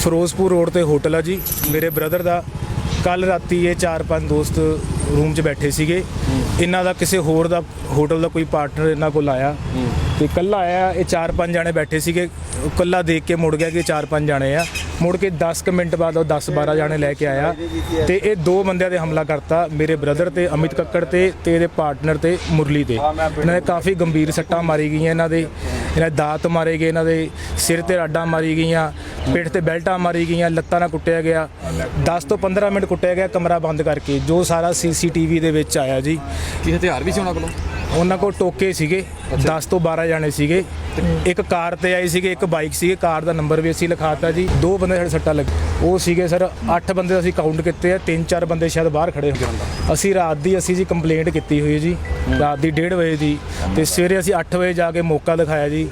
Firozpur road ਤੇ hotel ਆ ਜੀ। ਮੇਰੇ ਬ੍ਰਦਰ ਦਾ ਕੱਲ ਰਾਤੀ ਇਹ ਚਾਰ ਪੰਜ ਦੋਸਤ ਰੂਮ 'ਚ ਬੈਠੇ ਸੀਗੇ। ਇਹਨਾਂ ਦਾ ਕਿਸੇ ਹੋਰ ਦਾ ਹੋਟਲ ਦਾ ਕੋਈ ਪਾਰਟਨਰ ਇਹਨਾਂ ਕੋਲ ਆਇਆ। ਤੇ ਕੱਲਾ ਆਇਆ, ਇਹ ਚਾਰ ਪੰਜ ਜਾਣੇ ਬੈਠੇ ਸੀਗੇ। ਉਹ ਕੱਲਾ ਦੇਖ ਕੇ ਮੁੜ ਗਿਆ ਕਿ ਚਾਰ ਪੰਜ ਜਾਣੇ ਆ। ਮੁੜ ਕੇ 10 ਕੁ ਮਿੰਟ ਬਾਅਦ ਉਹ 10 12 ਜਾਣੇ ਲੈ ਕੇ ਆਇਆ ਤੇ ਇਹ ਦੋ ਬੰਦਿਆਂ ਤੇ ਹਮਲਾ ਕਰਤਾ ਮੇਰੇ ਬ੍ਰਦਰ ਤੇ ਅਮਿਤ ਕੱਕੜ ਤੇ ਤੇ ਇਹਦੇ ਪਾਰਟਨਰ ਤੇ ਮੁਰਲੀ ਤੇ। ਇਹਨਾਂ ਦੇ ਕਾਫੀ ਗੰਭੀਰ ਸੱਟਾਂ ਮਾਰੀ ਗਈਆਂ ਇਹਨਾਂ ਦੇ ਇਹਨਾਂ ਦਾਤ ਮਾਰੇ ਗਏ ਇਹਨਾਂ ਦੇ ਸਿਰ ਤੇ ਰਾਡਾਂ ਮਾਰੀ ਗਈਆਂ ਪਿੱਠ ਤੇ ਬੈਲਟਾਂ ਮਾਰੀ ਗਈਆਂ ਲੱਤਾਂ ਨਾਲ ਕੁੱਟਿਆ ਗਿਆ। 10 ਤੋਂ 15 ਮਿੰਟ ਕੁੱਟਿਆ ਗਿਆ ਕਮਰਾ ਬੰਦ ਕਰਕੇ ਜੋ ਸਾਰਾ ਸੀਸੀਟੀਵੀ ਦੇ ਵਿੱਚ ਆਇਆ ਜੀ। ਕੀ ਹਥਿਆਰ ਵੀ ਸੀ ਉਹਨਾਂ ਕੋਲੋਂ? ਉਹਨਾਂ ਕੋਲ ਟੋਕੇ ਸੀਗੇ 10 ਤੋਂ 12 ਜਾਣੇ ਸੀਗੇ। ਇੱਕ ਕਾਰ ਤੇ ਆਏ ਸੀਗੇ ਇੱਕ ਬਾਈਕ ਸੀਗੇ ਕਾਰ ਦਾ ਨੰਬਰ ਵੀ ਅਸੀਂ ਲਿਖਾਤਾ ਜੀ। ਦੋ ਬੰਦੇ ਸਾਡੇ ਸੱਟਾਂ ਲੱਗੀ ਉਹ ਸੀਗੇ ਸਰ 8 ਬੰਦੇ ਅਸੀਂ ਕਾਊਂਟ ਕੀਤੇ ਆ ਤਿੰਨ ਚਾਰ ਬੰਦੇ ਸ਼ਾਇਦ ਬਾਹਰ ਖੜੇ ਹੋ ਅਸੀਂ ਰਾਤ ਦੀ ਅਸੀਂ ਜੀ ਕੰਪਲੇਂਟ ਕੀਤੀ ਹੋਈ ਜੀ ਰਾਤ ਦੀ 1:30 ਵਜੇ ਦੀ ਤੇ ਸਵੇਰੇ ਅਸੀਂ 8 ਵਜੇ ਜਾ ਕੇ ਮੌਕਾ ਦਿਖਾਇਆ ਜੀ।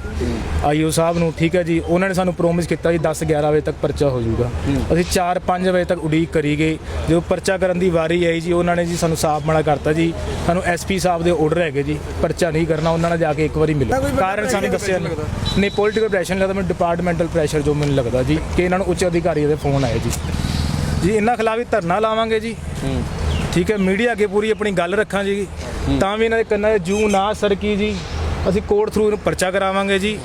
ਆਈਓ ਸਾਹਿਬ ਨੂੰ ਠੀਕ ਹੈ ਜੀ ਉਹਨਾਂ ਨੇ ਸਾਨੂੰ ਪ੍ਰੋਮਿਸ ਕੀਤਾ ਜੀ 10 11 ਵਜੇ ਤੱਕ ਪਰਚਾ ਹੋ ਜਾਊਗਾ। ਅਸੀਂ 4 5 ਵਜੇ ਤੱਕ ਉਡੀਕ ਕਰੀ ਗਏ। ਜਦੋਂ ਪਰਚਾ ਕਰਨ ਦੀ ਵਾਰੀ ਆਈ ਜੀ ਉਹਨਾਂ ਨੇ ਜੀ ਸਾਨੂੰ ਸਾਫ਼ ਮਨਾ ਕਰਤਾ ਜੀ। ਸਾਨੂੰ ਐਸਪੀ ਸਾਹਿਬ ਦੇ ਆਰਡਰ ਹੈਗੇ ਜੀ ਪਰਚਾ ਨਹੀਂ ਕਰਨਾ ਉਹਨਾਂ ਨਾਲ ਜਾ ਕੇ ਇੱਕ ਵਾਰੀ ਮਿਲੋ। ਕਾਰਨ ਸਾਨੂੰ ਦੱਸਿਆ ਨਹੀਂ ਨਹੀਂ ਪੋਲੀਟੀਕਲ ਪ੍ਰੈਸ਼ਰ ਨਹੀਂ ਲੱਗਦਾ ਮੈਨੂੰ ਡਿਪਾਰਟਮੈਂਟਲ ਪ੍ਰੈਸ਼ਰ ਜੋ ਮੈਨੂੰ ਲੱਗਦਾ ਜੀ ਕਿ ਇਹਨਾਂ ਨੂੰ ਉੱਚ ਅਧਿਕਾਰੀ ਦੇ ਫੋਨ ਆਏ ਜੀ। ਜੀ ਇਹਨਾਂ ਖਿਲਾਫ ਵੀ ਧਰਨਾ ਲਾਵਾਂਗੇ ਜੀ। ਠੀਕ ਹੈ ਮੀਡੀਆ ਅੱਗੇ ਪੂਰੀ ਆਪਣੀ ਗੱਲ ਰੱਖਾਂ ਜੀ। ਤਾਂ ਵੀ ਇਹਨਾਂ ਦੇ ਕੰਨਾਂ 'ਚ ਜੂ ਨਾ ਸਰਕੀ ਜੀ। ਅਸੀਂ ਕੋਰਟ ਥਰੂ ਇਹਨੂੰ ਪਰਚਾ ਕਰਾਵਾਂਗੇ ਜੀ।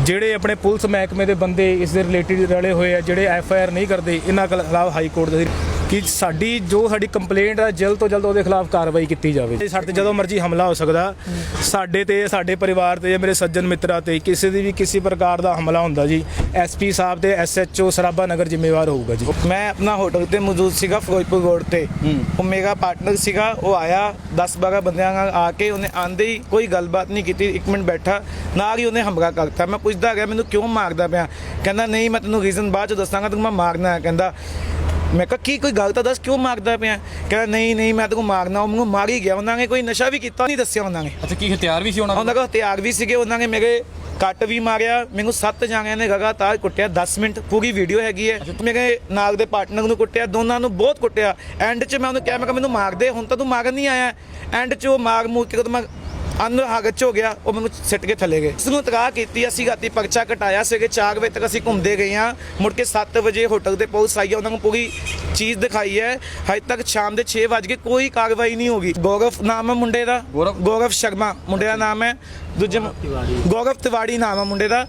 ਜਿਹੜੇ ਆਪਣੇ ਪੁਲਿਸ ਮਹਿਕਮੇ ਦੇ ਬੰਦੇ ਇਸ ਦੇ ਰਿਲੇਟਡ ਰਲੇ ਹੋਏ ਆ ਜਿਹੜੇ ਐਫ ਆਈ ਆਰ ਨਹੀਂ ਕਰਦੇ ਇਹਨਾਂ ਖਿਲਾਫ ਹਾਈ ਕੋਰਟ ਦੇ ਕਿ ਸਾਡੀ ਜੋ ਸਾਡੀ ਕੰਪਲੇਂਟ ਆ ਜਲਦ ਤੋਂ ਜਲਦ ਉਹਦੇ ਖਿਲਾਫ ਕਾਰਵਾਈ ਕੀਤੀ ਜਾਵੇ। ਸਾਡੇ ਤੇ ਜਦੋਂ ਮਰਜ਼ੀ ਹਮਲਾ ਹੋ ਸਕਦਾ। ਸਾਡੇ ਤੇ ਸਾਡੇ ਪਰਿਵਾਰ ਤੇ ਮੇਰੇ ਸੱਜਣ ਮਿੱਤਰਾਂ ਤੇ ਕਿਸੇ ਦੀ ਵੀ ਕਿਸੇ ਪ੍ਰਕਾਰ ਦਾ ਹਮਲਾ ਹੁੰਦਾ ਜੀ ਐਸਪੀ ਸਾਹਿਬ ਤੇ ਐਸਐਚਓ ਸਰਾਭਾ ਨਗਰ ਜ਼ਿੰਮੇਵਾਰ ਹੋਊਗਾ ਜੀ। ਮੈਂ ਆਪਣਾ ਹੋਟਲ ਤੇ ਮੌਜੂਦ ਸੀਗਾ ਫਿਰੋਜ਼ਪੁਰ ਰੋਡ ਤੇ। ਉਹ ਮੇਰਾ ਪਾਰਟਨਰ ਸੀਗਾ ਉਹ ਆਇਆ 10 12 ਬੰਦਿਆਂ ਨਾਲ ਆ ਕੇ ਉਹਨੇ ਆਂਦੇ ਹੀ ਕੋਈ ਗੱਲਬਾਤ ਨਹੀਂ ਕੀਤੀ ਇੱਕ ਮਿੰਟ ਬੈਠਾ ਨਾਲ ਹੀ ਉਹਨੇ ਹਮਲਾ ਕਰਤਾ ਮੈਂ ਪੁੱਛਦਾ ਗਿਆ ਮੈਨੂੰ ਕਿਉਂ ਮਾਰਦਾ ਪਿਆ? ਕਹਿੰਦਾ ਨਹੀਂ ਮੈਂ ਤੈਨੂੰ ਰੀਜ਼ਨ ਬਾਅਦ ਚ ਦੱਸਾਂਗਾ ਤੈਨੂੰ ਮੈਂ ਮਾਰਨਾ ਹੈ ਕਹਿੰਦਾ। ਮੈਂ ਕਿਹਾ ਕੀ ਕੋਈ ਗੱਲ ਤਾਂ ਦੱਸ ਕਿਉਂ ਮਾਰਦਾ ਪਿਆ? ਕਹਿੰਦਾ ਨਹੀਂ ਨਹੀਂ ਮੈਂ ਤੈਨੂੰ ਮਾਰਨਾ। ਉਹ ਮੈਨੂੰ ਮਾਰ ਹੀ ਗਿਆ। ਉਹਨਾਂ ਨੇ ਕੋਈ ਨਸ਼ਾ ਵੀ ਕੀਤਾ ਨਹੀਂ ਦੱਸਿਆ ਉਹਨਾਂ ਨੇ। ਅੱਛਾ ਕੀ ਹਥਿਆਰ ਵੀ ਸੀ ਉਹਨਾਂ ਕੋਲ? ਉਹਨਾਂ ਕੋਲ ਹਥਿਆਰ ਵੀ ਸੀਗੇ। ਉਹਨਾਂ ਨੇ ਮੇਰੇ ਕੱਟ ਵੀ ਮਾਰਿਆ। ਮੈਨੂੰ ਸੱਤ ਜਾਣਿਆਂ ਨੇ ਲਗਾਤਾਰ ਕੁੱਟਿਆ। 10 ਮਿੰਟ ਪੂਰੀ ਵੀਡੀਓ ਹੈਗੀ ਹੈ। ਮੇਰੇ ਨਾਲ ਦੇ ਪਾਰਟਨਰ ਨੂੰ ਕੁੱਟਿਆ। ਦੋਨਾਂ ਨੂੰ ਬਹੁਤ ਕੁੱਟਿਆ। ਐਂਡ 'ਚ ਮੈਂ ਉਹਨੂੰ ਕਿਹਾ ਮੈਂ ਕਿਹਾ ਮੈਨੂੰ ਮਾਰ ਦੇ ਹੁਣ ਤਾਂ ਤੂੰ ਮਾਰਨ ਨਹੀਂ ਆਇਆ। ਐਂਡ 'ਚ ਉਹ ਮਾਰ ਮੂਰ ਕੇ ਕਦੋਂ ਮੈਂ ਅੰਨ ਹਾਗਤ 'ਚ ਹੋ ਗਿਆ ਉਹ ਮੈਨੂੰ ਸਿੱਟ ਕੇ ਥੱਲੇ ਗਏ। ਇਸ ਨੂੰ ਤਕਾ ਕੀਤੀ ਅਸੀਂ ਰਾਤੀ ਪਰਚਾ ਕਟਾਇਆ ਸਵੇਰੇ 4 ਵਜੇ ਤੱਕ ਅਸੀਂ ਘੁੰਮਦੇ ਗਏ ਹਾਂ। ਮੁੜ ਕੇ 7 ਵਜੇ ਹੋਟਲ ਤੇ ਪੁਲਿਸ ਆਈ ਹੈ ਉਹਨਾਂ ਨੂੰ ਪੂਰੀ ਚੀਜ਼ ਦਿਖਾਈ ਹੈ। ਹਜੇ ਤੱਕ ਸ਼ਾਮ ਦੇ 6 ਵਜ ਕੋਈ ਕਾਰਵਾਈ ਨਹੀਂ ਹੋਗੀ ਗੌਰਵ ਨਾਮ ਹੈ ਮੁੰਡੇ ਦਾ। ਗੌਰਵ? ਸ਼ਰਮਾ ਮੁੰਡੇ ਦਾ ਨਾਮ ਹੈ। ਦੂਜੇ ਗੌਰਵ ਤਿਵਾੜੀ ਨਾਮ ਹੈ ਮੁੰਡੇ ਦਾ।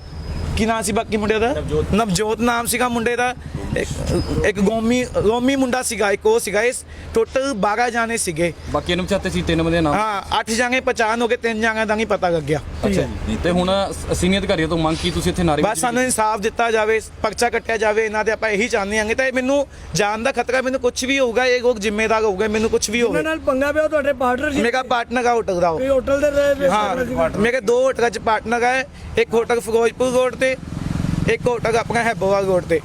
ਕੀ ਨਾਮ ਸੀ ਬਾਕੀ ਮੁੰਡੇ ਦਾ? ਨਵਜੋਤ। ਨਾਮ ਸੀਗਾ ਮੁੰਡੇ ਦਾ। ਇੱਕ- ਗੋਮੀ ਰੋਮੀ ਮੁੰਡਾ ਸੀਗਾ ਇੱਕ ਉਹ ਸੀਗਾ। ਇਸ ਟੋਟਲ 12 ਜਾਣੇ ਸੀਗੇ। ਬਾਕੀ ਇਹਨੂੰ ਚਾਹਤੇ ਸੀ ਤਿੰਨ ਬੰਦੇ ਦੇ ਨਾਮ? ਹਾਂ 8 ਜਾਣੇ ਪਛਾਣ ਹੋ ਗਏ ਤਿੰਨ ਜਾਣਿਆਂ ਦਾ ਨਹੀਂ ਪਤਾ ਲੱਗਿਆ। ਅੱਛਾ ਜੀ। ਤੇ ਹੁਣ ਸੀਨੀਅਰ ਅਧਿਕਾਰੀਆਂ ਤੋਂ ਮੰਗ ਕੀ ਤੁਸੀਂ ਇੱਥੇ ਨਾਰੇ ਬਸ ਸਾਨੂੰ ਇਨਸਾਫ ਦਿੱਤਾ ਜਾਵੇ ਪਰਚਾ ਕੱਟਿਆ ਜਾਵੇ ਇਹਨਾਂ ਦੇ ਆਪਾਂ ਇਹੀ ਚਾਹੁੰਦੇ ਹਾਂਗੇ। ਤਾਂ ਇਹ ਮੈਨੂੰ ਜਾਨ ਦਾ ਖਤਰਾ ਮੈਨੂੰ ਕੁਝ ਵੀ ਹੋਊਗਾ ਇਹ ਲੋਕ ਜ਼ਿੰਮੇਦਾਰ ਹੋਊਗਾ ਮੈਨੂੰ ਕੁਝ ਵੀ ਉਹਨਾਂ ਹੋਵੇ ਨਾਲ ਪੰਗਾ ਪਿਆ ਤੁਹਾਡੇ ਪਾਰਟਨਰ ਸੀ? ਮੇਰਾ ਪਾਰਟਨਰ ਆ ਹੋਟਲ ਦਾ ਕੋਈ ਹੋਟਲ ਦੇ ਰਹੇ ਹਾਂ ਮੇਰੇ ਦੋ ਹੋਟਲਾਂ 'ਚ ਪਾਰਟਨਰ ਹੈ ਇੱਕ ਹੋਟਲ ਫਿਰੋਜ਼ਪੁਰ ਰੋਡ ਤੇ ਇੱਕ ਹੋਟਲ ਆਪਣਾ ਹੈਬੋਵਾਲ ਰੋਡ ਤੇ।